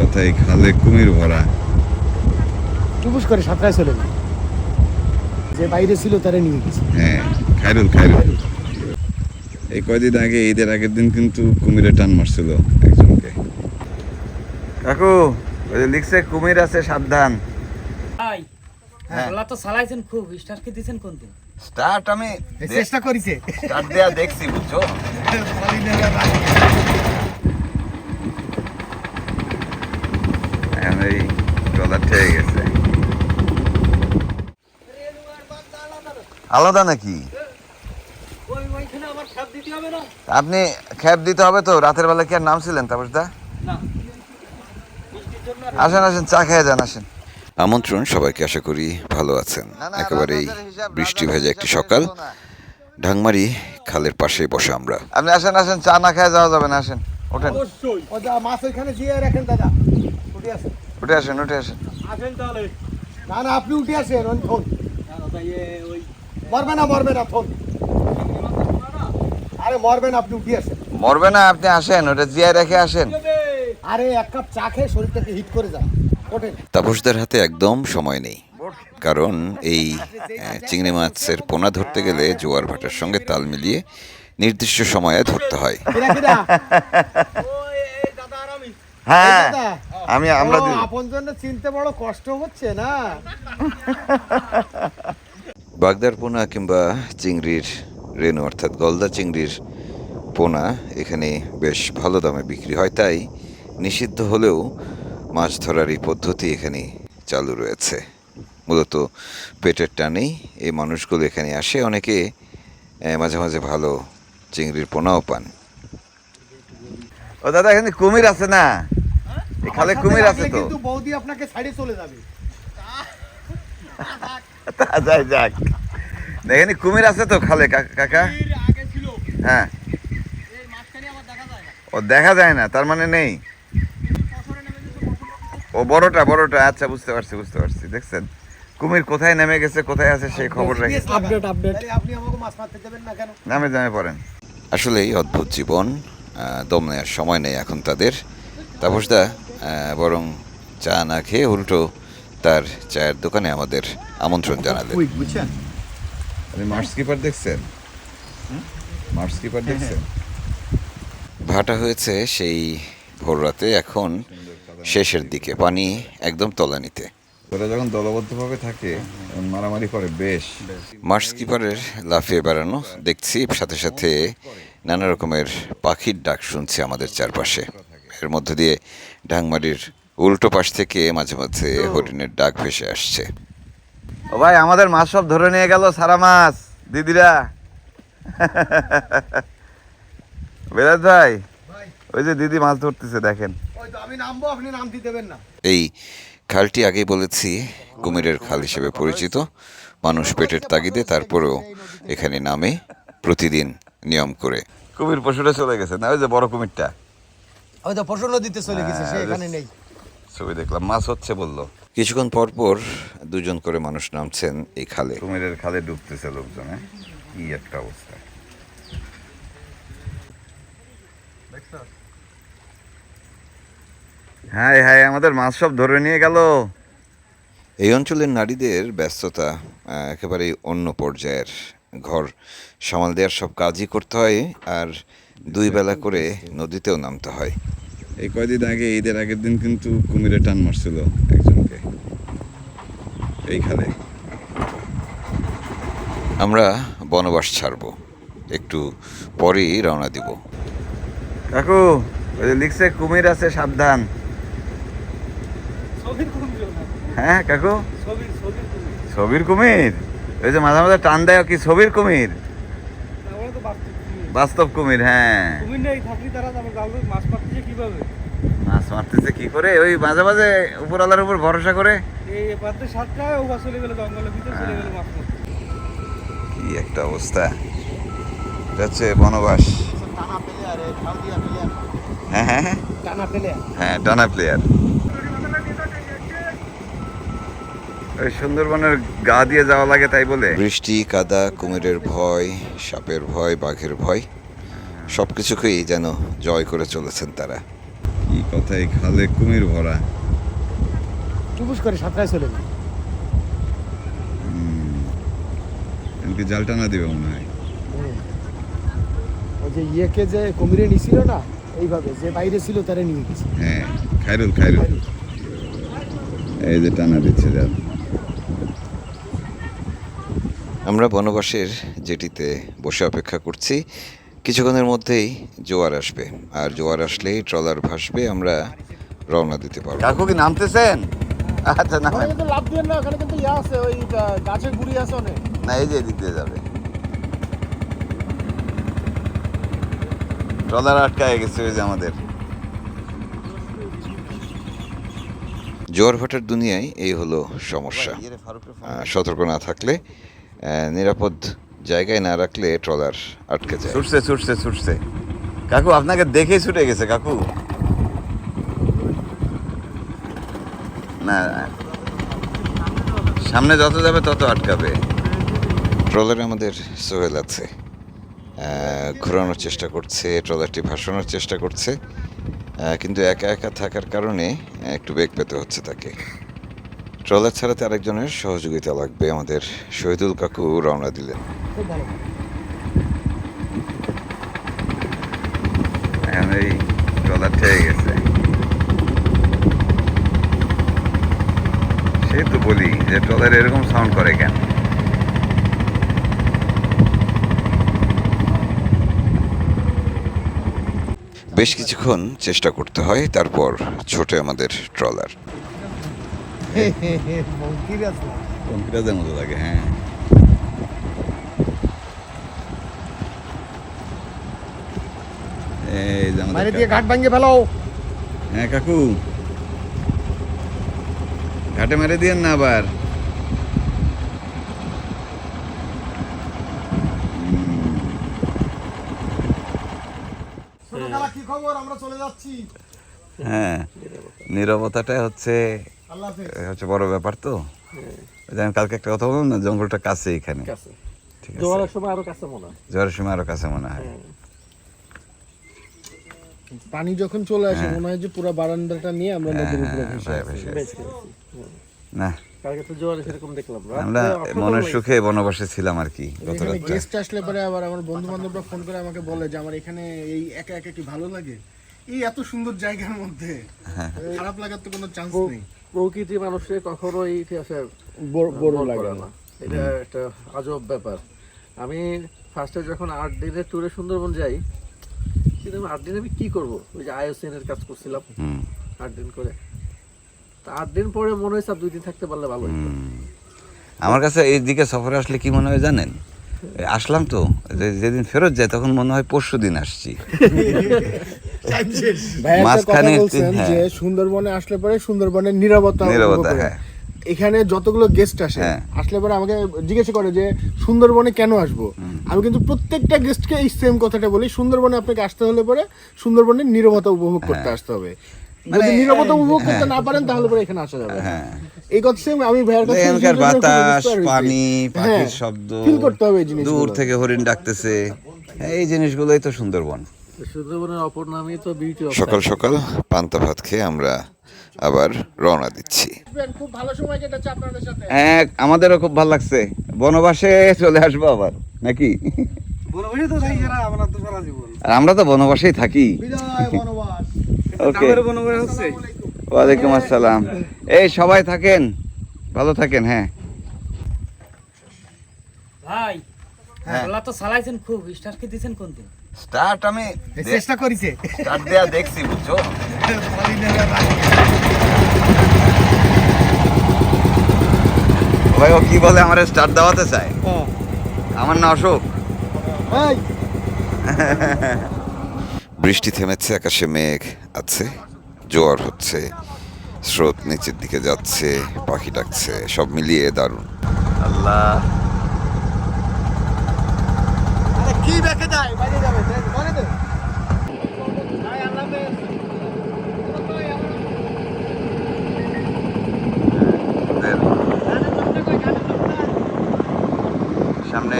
কথা এই খালে কুমির ভরা। টুপুস করে সাঁতরায় চলে যে বাইরে ছিল তারা নিয়ে গেছে। হ্যাঁ খাইরুল খাইরুল। এই কয়দিন আগে ঈদের আগের দিন কিন্তু কুমিরে টান মারছিল একজনকে। কাকু ওই লিখছে কুমির আছে সাবধান। ভাই হ্যাঁ। ওলা তো চালাইছেন খুব। স্টার্ট কে দিয়েছেন কোন দিন? স্টার্ট আমি চেষ্টা করেছে। স্টার্ট দেয়া দেখছি বুঝছ এখন এই ডলার ঠেয়ে গেছে আলাদা নাকি? ওই ওইখানে আবার খাপ দিতে হবে না। আপনি খ্যাপ দিতে হবে তো রাতের বেলা কি আর নামছিলেন তাপস দা আসেন আসেন চা খেয়ে যান আসেন। আমন্ত্রণ সবাইকে আশা করি ভালো আছেন। একেবারেই বৃষ্টি ভেজা একটি সকাল। ঢাংমারি খালের পাশে বসে আমরা। আপনি আসেন আসেন চা না খেয়ে যাওয়া যাবে না আসেন ওঠেন। অবশ্যই। ও দা মাছ ওইখানে দিয়ে রাখেন দাদা। উঠে আসেন। উঠে আসেন উঠে আসেন। আসেন তাহলে। না না আপনি উঠে আসেন ওই মরবে না মরবে না ফোন আরে মরবে না আপনি উঠে আসেন। মরবে না আপনি আসেন ওটা জিয়ায় রেখে আসেন। আরে এক কাপ চা খেয়ে শরীরটাকে হিট করে যান তাপসদার হাতে একদম সময় নেই কারণ এই চিংড়ি মাছের পোনা ধরতে গেলে জোয়ার ভাটার সঙ্গে তাল মিলিয়ে নির্দিষ্ট সময়ে ধরতে হয়। হ্যাঁ আমি আমরা জন্য চিনতে বড় কষ্ট হচ্ছে না? বাগদার পোনা কিংবা চিংড়ির রেনু অর্থাৎ গলদা চিংড়ির পোনা এখানে বেশ ভালো দামে বিক্রি হয়। তাই নিষিদ্ধ হলেও মাছ ধরার এই পদ্ধতি এখানে চালু রয়েছে। মূলত পেটের টানেই এই মানুষগুলো এখানে আসে। অনেকে মাঝে মাঝে ভালো চিংড়ির পোনাও পান। ও দাদা এখানে কুমির আছে না? খালে কুমির আছে তো? বৌদি আপনাকে ছাড়িয়ে চলে যাবে। তা যাই যাক। এখানে কুমির আছে তো খালে কাকা? হ্যাঁ। এই মাঝখানে আমার দেখা যায় না। ও দেখা যায় না তার মানে নেই। ও বড়টা বড়টা আচ্ছা বুঝতে পারছি বুঝতে পারছি দেখছেন? কুমির কোথায় নেমে গেছে কোথায় আছে সেই খবর রাখি আপডেট আপডেট আপনি আমাকে মাছ মারতে দেবেন না কেন? নামে জামে পড়েন। আসলেই অদ্ভুত জীবন আহ, দম নেওয়ার সময় নেই এখন তাদের। তাপসদা আহ, বরং চা না খেয়ে উল্টো তার চায়ের দোকানে আমাদের আমন্ত্রণ জানালেন। বুঝছেন? আপনি মার্স কিপার দেখছেন? মার্স কিপার দেখছেন? ভাটা হয়েছে সেই ভোর রাতে এখন শেষের দিকে পানি একদম তলানিতে। ওরা যখন দলবদ্ধভাবে থাকে তখন মারামারি করে বেশ। মার্স কিপারের লাফিয়ে বেড়ানো দেখছি সাথে সাথে নানা রকমের পাখির ডাক শুনছি আমাদের চারপাশে। এর মধ্য দিয়ে ঢাংমারির উল্টো পাশ থেকে মাঝে মাঝে হরিণের ডাক ভেসে আসছে। ও ভাই আমাদের মাছ সব ধরে নিয়ে গেল সারা মাছ দিদিরা। বেরাজ ভাই ওই যে দিদি মাছ ধরতেছে দেখেন। আমি নামবো আপনি নামতে দেবেন না। এই খালটি আগেই বলেছি কুমিরের খাল হিসেবে পরিচিত। মানুষ পেটের তাগিদে তারপরেও এখানে নামে প্রতিদিন নিয়ম করে। কুমির পশুটা চলে গেছে না ওই যে বড় কুমিরটা? ওই তো ফসল দিতে চলে গেছে সে হ্যাঁ, এখানে নেই। ছবি দেখলাম। মাছ হচ্ছে বলল। কিছুক্ষণ পর পর দুজন করে মানুষ নামছেন এই খালে। কুমিরের খালে ডুবতেছে লোকজনে। কি একটা অবস্থা। হ্যাঁ হ্যাঁ আমাদের মাছ সব ধরে নিয়ে গেল। এই অঞ্চলের নারীদের ব্যস্ততা একেবারেই অন্য পর্যায়ের ঘর। সামাল দেওয়ার সব কাজই করতে হয় আর দুই বেলা করে নদীতেও নামতে হয়। এই কয়দিন আগে ঈদের আগের দিন কিন্তু কুমিরে টান মারছিল একজনকে এই খালে। আমরা বনবাস ছাড়ব একটু পরেই রওনা দিব। কাকু ওই যে লিখছে কুমির আছে সাবধান। ছবির কুমির না? হ্যাঁ কাকু? ছবির ছবির কুমির? ওই যে মাঝে মাঝে টান দেয় কি ছবির কুমির? বাস্তব কুমির হ্যাঁ। কুমির নেই থাকলে তারা আমার গাঁও মাছ মারতেছে কীভাবে? মাছ মারতেছে কি করে? ওই মাঝে মাঝে উপরওয়ালার উপর ভরসা করে। এই এপাতে সাতটায় ও চলে গেল জঙ্গলের ভিতরে চলে গেল মাছ মারতে। কি একটা অবস্থা। হচ্ছে বনবাস। টানা পেলে আরে খাল দিয়া পেলে হ্যাঁ হ্যাঁ হ্যাঁ। টানা পেলে হ্যাঁ ডানা প্লেয়ার ওই সুন্দরবনের গা দিয়ে যাওয়া লাগে তাই বলে? বৃষ্টি কাদা কুমিরের ভয় সাপের ভয় বাঘের ভয় সব কিছুকেই যেন জয় করে চলেছেন তারা। কি কথা এই খালে কুমির ভরা। টুপুস করে সাঁতরায় চলে যায়। এমনকি জাল টানা দিবে মনে হয়। ওই যে ইয়েকে যে কুমিরে নিছিল না এইভাবে যে বাইরে ছিল তারা নিয়ে গেছে। হ্যাঁ খাইরুল খাইরুল। এই যে টানা দিচ্ছে জাল। আমরা বনবাসের যেটিতে বসে অপেক্ষা করছি। কিছুক্ষণের মধ্যেই জোয়ার আসবে। আর জোয়ার আসলেই ট্রলার ভাসবে আমরা রওনা দিতে পারব। কাকু কি নামতেছেন? আচ্ছা না কিন্তু লাভ দিয়ে না ওখানে কিন্তু ইয়ে আছে ওই গাছের গুড়ি আছে অনেক। না এই যে এদিক দিয়ে যাবে। ট্রলার আটকায় গেছে ওই যে আমাদের। জোয়ার ভাটার দুনিয়ায় এই হলো সমস্যা। সতর্ক না থাকলে নিরাপদ জায়গায় না রাখলে ট্রলার আটকে যায়। ছুটছে ছুটছে ছুটছে। কাকু আপনাকে দেখেই ছুটে গেছে কাকু। না সামনে যত যাবে তত আটকাবে। ট্রলারে আমাদের সোহেল আছে। ঘোরানোর চেষ্টা করছে ট্রলারটি ভাসানোর চেষ্টা করছে। কিন্তু একা একা থাকার কারণে একটু বেগ পেতে হচ্ছে তাকে। ট্রলার ছাড়াতে আরেকজনের সহযোগিতা লাগবে। আমাদের শহীদুল কাকু রওনা দিলেন। এই ট্রলার ঠেয়ে গেছে। সেই তো বলি যে ট্রলার এরকম সাউন্ড করে কেন? বেশ কিছুক্ষণ চেষ্টা করতে হয় তারপর ছোটে আমাদের ট্রলার। আছে মতো লাগে হ্যাঁ এই যে আমাদের দিয়ে ঘাট ভাঙিয়ে হ্যাঁ কাকু ঘাটে মেরে দিয়েন না আবার কি খবর? আমরা চলে যাচ্ছি। হ্যাঁ নিরবতাটাই হচ্ছে হচ্ছে বড় ব্যাপার তো। আমি কালকে একটা কথা বললাম না জঙ্গলটা কাছে এখানে। ঠিক আছে। জোয়ারের সময় আরও কাছে মনে হয়। জ্বরের সময় আরও কাছে মনে হয়। পানি যখন চলে আসে হ্যাঁ। মনে হয় যে পুরো বারান্দাটা নিয়ে আমরা নদীর উপরে হ্যাঁ, ভেসে আছি। না। কালকে তো জোয়ারে সেরকম দেখলাম। রাত্রে আমরা মনের সুখে বনবাসে ছিলাম আর কি গত গেস্ট আসলে পরে আবার আমার বন্ধু বান্ধবরা ফোন করে আমাকে বলে যে আমার এখানে এই একা একা কি ভালো লাগে? এই এত সুন্দর জায়গার মধ্যে। হ্যাঁ। খারাপ লাগার তো কোনো চান্স নেই। প্রকৃতি মানুষের কখনো এই ইতিহাসে বড় লাগে না। এটা একটা আজব ব্যাপার। আমি ফার্স্টে যখন আট দিনের ট্যুরে সুন্দরবন যাই কিন্তু আমি আট দিন আমি কি করব? ওই যে আইওসিএন এর কাজ করছিলাম। আট দিন করে। তা আট দিন পরে মনে হয়েছে দুই দিন থাকতে পারলে ভালো হতো। আমার কাছে এই দিকে সফরে আসলে কি মনে হয় জানেন? আসলাম তো যেদিন ফেরত যায় তখন মনে হয় পরশু দিন আসছি। মাঝখানে হ্যাঁ। যে সুন্দরবনে আসলে পরে সুন্দরবনের নিরাপত্তা নীরবতা, উপভোগ হ্যাঁ। এখানে যতগুলো গেস্ট আসে হ্যাঁ। আসলে পরে আমাকে জিজ্ঞেস করে যে সুন্দরবনে কেন আসব আমি কিন্তু প্রত্যেকটা গেস্টকে এই সেম কথাটা বলি সুন্দরবনে আপনাকে আসতে হলে পরে সুন্দরবনের নিরাপত্তা উপভোগ করতে আসতে হবে যদি মানে, নিরাপত্তা উপভোগ করতে হ্যাঁ। না পারেন তাহলে পরে এখানে আসা যাবে হ্যাঁ এই কথা সেম আমি ভাইয়ের কাছে এখানকার খুব বাতাস পানি পাখির হ্যাঁ, শব্দ feel করতে হবে এই জিনিসগুলো। দূর থেকে হরিণ ডাকতেছে এই জিনিসগুলোই তো সুন্দরবন সকাল সকাল পান্তা ভাত খেয়ে আমরা আবার রওনা দিচ্ছি। খুব ভালো সময় কেটেছে আপনাদের সাথে। হ্যাঁ আমাদেরও খুব ভালো লাগছে। বনবাসে চলে আসব আবার নাকি? তো আমরা তো সারা জীবন। আর আমরা তো বনবাসেই থাকি। ওকে ওয়ালাইকুম আসসালাম। এই সবাই থাকেন। ভালো থাকেন হ্যাঁ। ভাই। হ্যাঁ। ওলা তো চালাইছেন খুব। স্টার কি দিছেন কোন দিন? স্টার্ট আমি চেষ্টা করেছে। স্টার্ট দেয়া দেখছি বুঝছ? ভাই ও কি বলে আমার স্টার্ট দেওয়াতে চায়? আমার না অশোক বৃষ্টি থেমেছে আকাশে মেঘ আছে জোয়ার হচ্ছে স্রোত নিচের দিকে যাচ্ছে পাখি ডাকছে সব মিলিয়ে দারুণ। আল্লাহ আরে মনে সামনে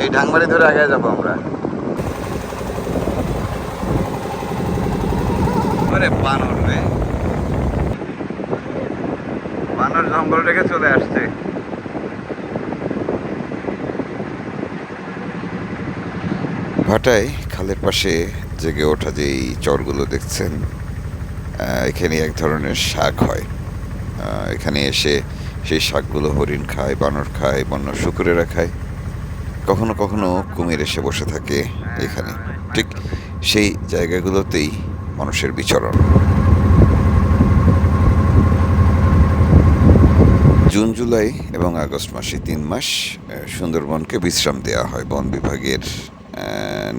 এই ঢাংবাড়ি ধরে আগে যাব আমরা। বানর মানুষ জঙ্গল থেকে চলে আসছে ভাটায় খালের পাশে জেগে ওঠা যেই চরগুলো দেখছেন এখানে এক ধরনের শাক হয়। এখানে এসে সেই শাকগুলো হরিণ খায়, বানর খায়, বন্য শুকুরেরা খায়। কখনো কখনো কুমির এসে বসে থাকে এখানে। ঠিক সেই জায়গাগুলোতেই মানুষের বিচরণ। জুন, জুলাই এবং আগস্ট মাসে তিন মাস সুন্দরবনকে বিশ্রাম দেওয়া হয় বন বিভাগের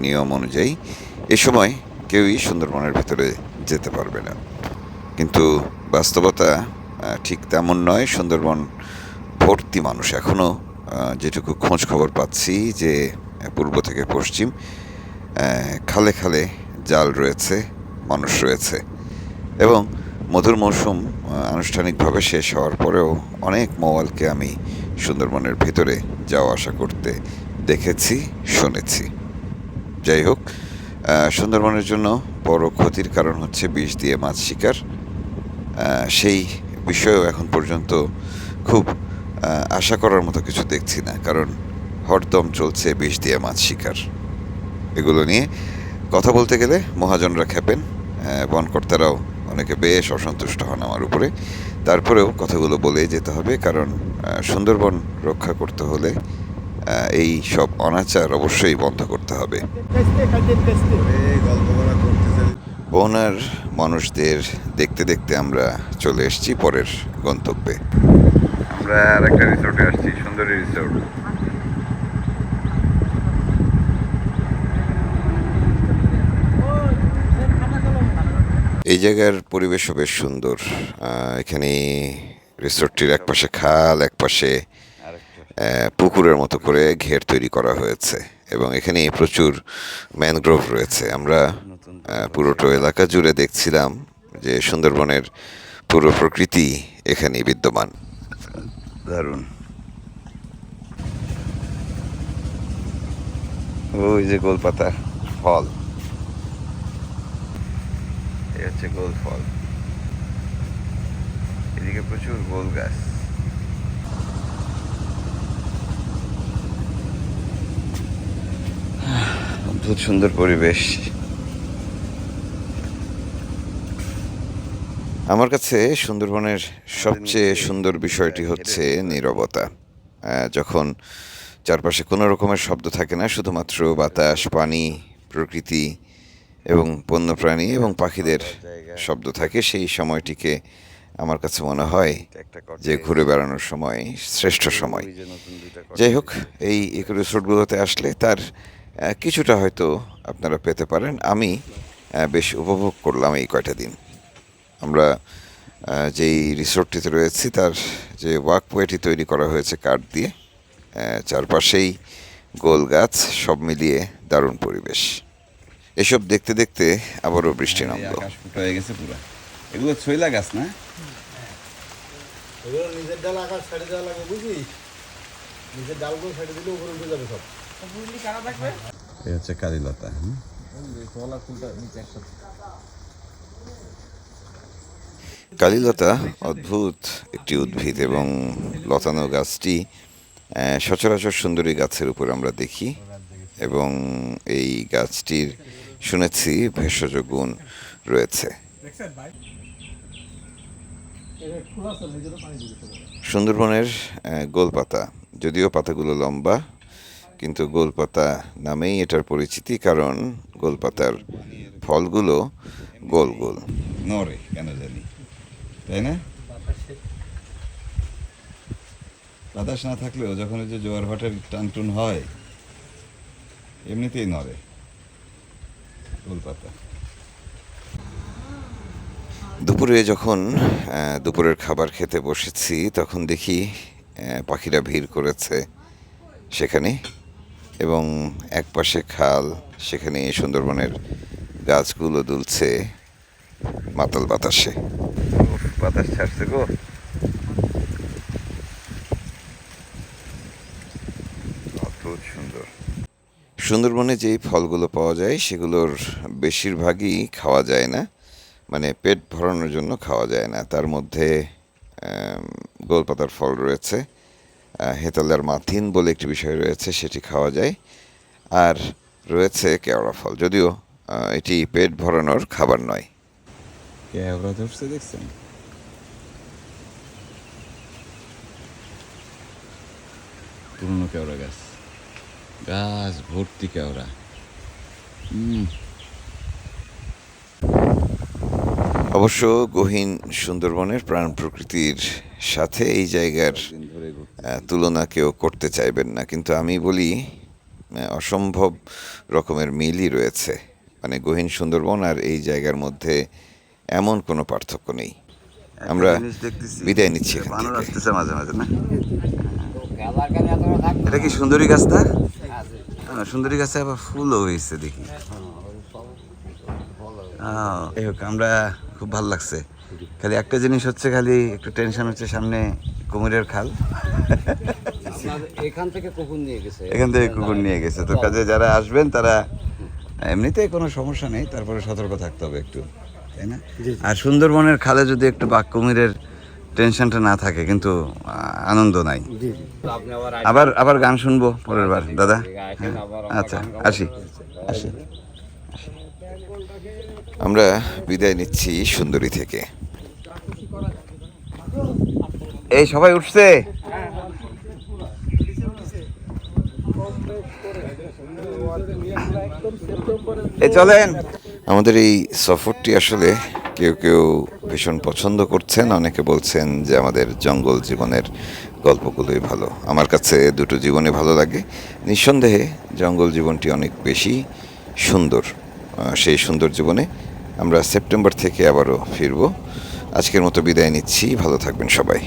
নিয়ম অনুযায়ী এ সময় কেউই সুন্দরবনের ভেতরে যেতে পারবে না। কিন্তু বাস্তবতা ঠিক তেমন নয়। সুন্দরবন ভর্তি মানুষ এখনও যেটুকু খোঁজ খবর পাচ্ছি যে পূর্ব থেকে পশ্চিম খালে খালে জাল রয়েছে, মানুষ রয়েছে। এবং মধুর মৌসুম আনুষ্ঠানিকভাবে শেষ হওয়ার পরেও অনেক মোয়ালকে আমি সুন্দরবনের ভিতরে যাওয়া আসা করতে দেখেছি, শুনেছি। যাই হোক সুন্দরবনের জন্য বড় ক্ষতির কারণ হচ্ছে বিষ দিয়ে মাছ শিকার। সেই বিষয়েও এখন পর্যন্ত খুব আশা করার মতো কিছু দেখছি না, কারণ হরদম চলছে বিষ দিয়ে মাছ শিকার। এগুলো নিয়ে কথা বলতে গেলে মহাজনরা খেপেন বনকর্তারাও অনেকে বেশ অসন্তুষ্ট হন আমার উপরে। তারপরেও কথাগুলো বলে যেতে হবে, কারণ সুন্দরবন রক্ষা করতে হলে এই সব অনাচার অবশ্যই বন্ধ করতে হবে। বনার মানুষদের দেখতে দেখতে আমরা চলে এসেছি পরের গন্তব্যে। আমরা আর একটা রিসোর্টে আসছি সুন্দরী রিসোর্ট এই জায়গার পরিবেশও বেশ সুন্দর। এখানে রিসোর্টটির এক পাশে খাল এক পাশে আহ, পুকুরের মতো করে ঘের তৈরি করা হয়েছে এবং এখানে প্রচুর ম্যানগ্রোভ রয়েছে। আমরা পুরোটো এলাকা জুড়ে দেখছিলাম যে সুন্দরবনের পুরো প্রকৃতি এখানেই বিদ্যমান। দারুণ। ওই যে গোলপাতা ফল। এই হচ্ছে গোল ফল। এদিকে প্রচুর গোল গাছ। অদ্ভুত সুন্দর পরিবেশ। আমার কাছে সুন্দরবনের সবচেয়ে সুন্দর বিষয়টি হচ্ছে নীরবতা। যখন চারপাশে কোনো রকমের শব্দ থাকে না, শুধুমাত্র বাতাস, পানি, প্রকৃতি এবং বন্যপ্রাণী এবং পাখিদের শব্দ থাকে, সেই সময়টিকে আমার কাছে মনে হয় যে ঘুরে বেড়ানোর সময়, শ্রেষ্ঠ সময়। যাই হোক, এই রিসোর্টগুলোতে আসলে তার কিছুটা হয়তো আপনারা পেতে পারেন। আমি বেশ উপভোগ করলাম এই কয়টা দিন। আমরা যেই রিসোর্টটিতে রয়েছি তার যে ওয়াকওয়েটি তৈরি করা হয়েছে কাঠ দিয়ে চারপাশেই গোল গাছ সব মিলিয়ে দারুণ পরিবেশ। এসব দেখতে দেখতে আবারও বৃষ্টি নামলো। হয়ে গেছে পুরো। এগুলো ছইলা গাছ না? এগুলো নিজের ডাল আকাশ ছেড়ে দেওয়া লাগে বুঝিস? নিজের ডালগুলো ছেড়ে দিলে উপরে উঠে যাবে সব। এই কালীলতা অদ্ভুত একটি উদ্ভিদ এবং লতানো গাছটি সচরাচর সুন্দরী গাছের উপর আমরা দেখি এবং এই গাছটির শুনেছি ভেষজ গুণ রয়েছে। সুন্দরবনের গোলপাতা, যদিও পাতাগুলো লম্বা কিন্তু গোলপাতা নামেই এটার পরিচিতি কারণ গোলপাতার ফলগুলো গোল গোল। নরে কেন জানি। তাই না? বাতাস না থাকলেও যখন ওই যে জোয়ার ভাটার টান টুন হয় এমনিতেই নড়ে গোলপাতা। দুপুরে যখন দুপুরের খাবার খেতে বসেছি তখন দেখি পাখিরা ভিড় করেছে সেখানে। এবং এক পাশে খাল সেখানে সুন্দরবনের গাছগুলো দুলছে মাতাল বাতাসে। বাতাস ছাড়ছে গো। অদ্ভুত সুন্দর। সুন্দরবনে যেই ফলগুলো পাওয়া যায় সেগুলোর বেশিরভাগই খাওয়া যায় না। মানে পেট ভরানোর জন্য খাওয়া যায় না। তার মধ্যে গোলপাতার ফল রয়েছে। হেতালার মাথিন বলে একটি বিষয় রয়েছে সেটি খাওয়া যায়। আর রয়েছে কেওড়া ফল যদিও এটি পেট ভরানোর খাবার নয়। কেওড়া ধরছে দেখছেন? পুরনো কেওড়া গাছ। গাছ ভর্তি কেওড়া। অবশ্য গহীন সুন্দরবনের প্রাণ প্রকৃতির সাথে এই জায়গার তুলনা কেউ করতে চাইবেন না। কিন্তু আমি বলি অসম্ভব রকমের মিলই রয়েছে। মানে গহীন সুন্দরবন আর এই জায়গার মধ্যে এমন কোনো পার্থক্য নেই। আমরা বিদায় নিচ্ছি বানর আসতেছে মাঝে মাঝে না? এটা কি সুন্দরী গাছ না হ্যাঁ, সুন্দরী গাছে আবার ফুলও হয়েছে দেখি। হোক আমরা খুব ভালো লাগছে। খালি একটা জিনিস হচ্ছে খালি একটু টেনশন হচ্ছে সামনে কুমিরের খাল। এখান থেকে কখন নিয়ে গেছে। এখান থেকে কুকুর নিয়ে গেছে। তো কাজে যারা আসবেন তারা এমনিতে কোনো সমস্যা নেই তারপরে সতর্ক থাকতে হবে একটু তাই না? আর সুন্দরবনের খালে যদি একটু বাঘ কুমিরের টেনশনটা না থাকে কিন্তু আনন্দ নাই। আবার আবার আবার গান শুনব পরের বার দাদা। আচ্ছা আসি আসি। আমরা বিদায় নিচ্ছি সুন্দরী থেকে। এই, সবাই উঠছে? চলেন। আমাদের এই সফরটি আসলে কেউ কেউ ভীষণ পছন্দ করছেন। অনেকে বলছেন যে আমাদের জঙ্গল জীবনের গল্পগুলোই ভালো। আমার কাছে দুটো জীবনে ভালো লাগে। নিঃসন্দেহে জঙ্গল জীবনটি অনেক বেশি সুন্দর সেই সুন্দর জীবনে আমরা সেপ্টেম্বর থেকে আবারও ফিরব। আজকের মতো বিদায় নিচ্ছি। ভালো থাকবেন সবাই।